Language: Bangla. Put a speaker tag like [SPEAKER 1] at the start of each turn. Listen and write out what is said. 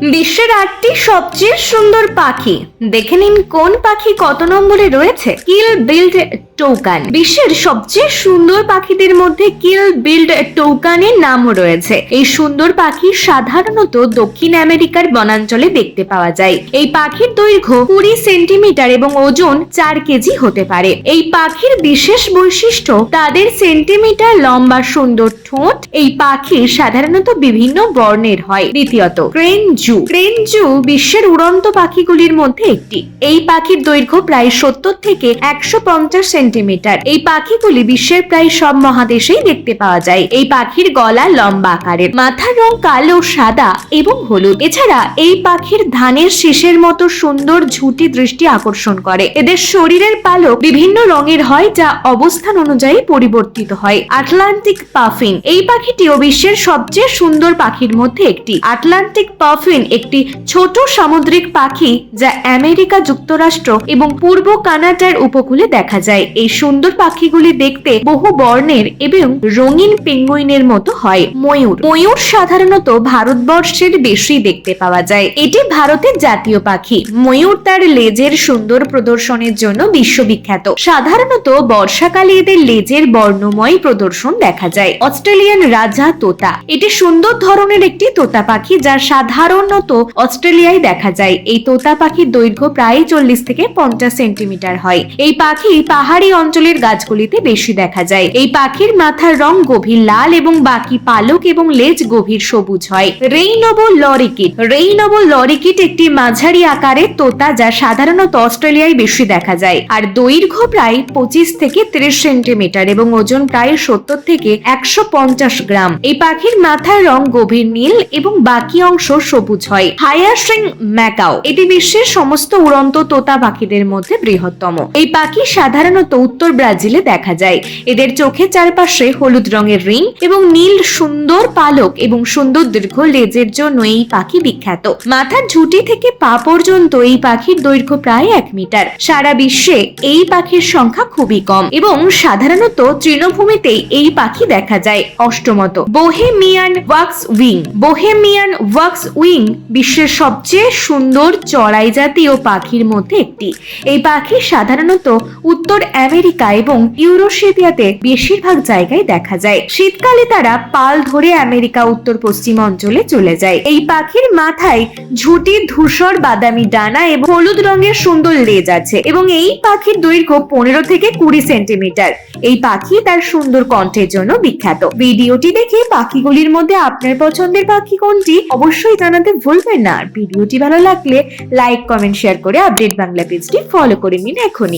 [SPEAKER 1] বিশ্বের আটটি সবচেয়ে সুন্দর পাখি। দেখে নিন কোন পাখি কত নম্বরে রয়েছে? Keel billed toucan. বিশ্বের সবচেয়ে সুন্দর পাখিদের মধ্যে কিল বিল্ড টোকানের নামও রয়েছে। এই সুন্দর পাখি সাধারণত দক্ষিণ আমেরিকার বনাঞ্চলে দেখতে পাওয়া যায়। এই পাখির দৈর্ঘ্য কুড়ি সেন্টিমিটার এবং ওজন চার কেজি হতে পারে। এই পাখির বিশেষ বৈশিষ্ট্য, তাদের সেন্টিমিটার লম্বা সুন্দর ঠোঁট। এই পাখি সাধারণত বিভিন্ন বর্ণের হয়। দ্বিতীয়ত ক্রেন জু ক্রেন জু বিশ্বের উড়ন্ত পাখিগুলির মধ্যে একটি। এই পাখির দৈর্ঘ্য প্রায় সত্তর থেকে একশো পঞ্চাশ সেন্টিমিটার। এই পাখিগুলি বিশ্বের প্রায় সব মহাদেশেই দেখতে পাওয়া যায়। এই পাখির গলা লম্বা আকারের। মাথার রং কালো, সাদা এবং হলুদ। এছাড়া এই পাখির ধানের শীষের মতো সুন্দর ঝুটি দৃষ্টি আকর্ষণ করে। এদের শরীরের পালক বিভিন্ন রঙের হয় যা অবস্থান অনুযায়ী পরিবর্তিত হয়। Atlantic puffin. এই পাখিটিও বিশ্বের সবচেয়ে সুন্দর পাখির মধ্যে একটি। আটলান্টিক পাফিন একটি ছোট সামুদ্রিক পাখি যা আমেরিকা যুক্তরাষ্ট্র এবং পূর্ব কানাডার উপকূলে দেখা যায়। এই সুন্দর পাখিগুলি দেখতে বহু বর্ণের এবং রঙিন পেঙ্গুইনের মতো হয়। ময়ূর। ময়ূর সাধারণত ভারতবর্ষের বেশি দেখতে পাওয়া যায়। এটি ভারতের জাতীয় পাখি। ময়ূর তার লেজের সুন্দর প্রদর্শনের জন্য বিশ্ববিখ্যাত। সাধারণত বর্ষাকালে এদের লেজের বর্ণময় প্রদর্শন দেখা যায়। অস্ট্রেলিয়ান রাজা তোতা। এটি সুন্দর ধরনের একটি তোতা পাখি যা সাধারণত অস্ট্রেলিয়ায় দেখা যায়। এই তোতা পাখির দৈর্ঘ্য প্রায় চল্লিশ থেকে পঞ্চাশ সেন্টিমিটার হয়। এই পাখি পাহাড়ি অঞ্চলের গাছগুলিতে বেশি দেখা যায়। এই পাখির মাথার রং গভীর লাল এবং বাকি পালক এবং লেজ গভীর সবুজ হয়। রেইনবো লরিকিট। রেইনবো লরিকিট একটি মাঝারি আকারের তোতা যা সাধারণত অস্ট্রেলিয়ায় বেশি দেখা যায়। আর দৈর্ঘ্য প্রায় পঁচিশ থেকে ত্রিশ সেন্টিমিটার এবং ওজন প্রায় সত্তর থেকে একশো পঞ্চাশ গ্রাম। এই পাখির মাথার রং গভীর নীল এবং বাকি অংশ সবুজ হয়। Hyacinth macaw. এটি বিশ্বের সমস্ত উড়ন্ত তোতা পাখিদের মধ্যে বৃহত্তম। এই পাখি সাধারণত উত্তর ব্রাজিলে দেখা যায়। এদের চোখের চারপাশে হলুদ রঙের রিং এবং নীল সুন্দর পালক এবং সুন্দর দীর্ঘ লেজের জন্য এই পাখি বিখ্যাত। মাথার ঝুঁটি থেকে পা পর্যন্ত এই পাখির দৈর্ঘ্য প্রায় এক মিটার। সারা বিশ্বে এই পাখির সংখ্যা খুবই কম এবং সাধারণত তৃণভূমিতে এই পাখি দেখা যায় অষ্টমত। Bohemian waxwing. Bohemian waxwing বিশ্বের সবচেয়ে সুন্দর চড়াই জাতীয় পাখির মধ্যে একটি। এই পাখি সাধারণত উত্তর আমেরিকা এবং ইউরোশিয়াতে বেশিরভাগ জায়গায় দেখা যায়। শীতকালে তারা পাল ধরে আমেরিকা উত্তর পশ্চিম অঞ্চলে চলে যায়। এই পাখির মাথায় ঝুটি, ধূসর বাদামি ডানা এবং হলুদ রঙের সুন্দর লেজ আছে এবং এই পাখির দৈর্ঘ্য পনেরো থেকে কুড়ি সেন্টিমিটার। এই পাখি তার সুন্দর কণ্ঠের জন্য বিখ্যাত। ভিডিওটি দেখে পাখিগুলির মধ্যে আপনার পছন্দের পাখি কোনটি অবশ্যই জানাতে ভুলবেন না। ভিডিওটি ভালো লাগলে লাইক, কমেন্ট, শেয়ার করে আপডেট বাংলা পেজটি ফলো করে নিন এখনই।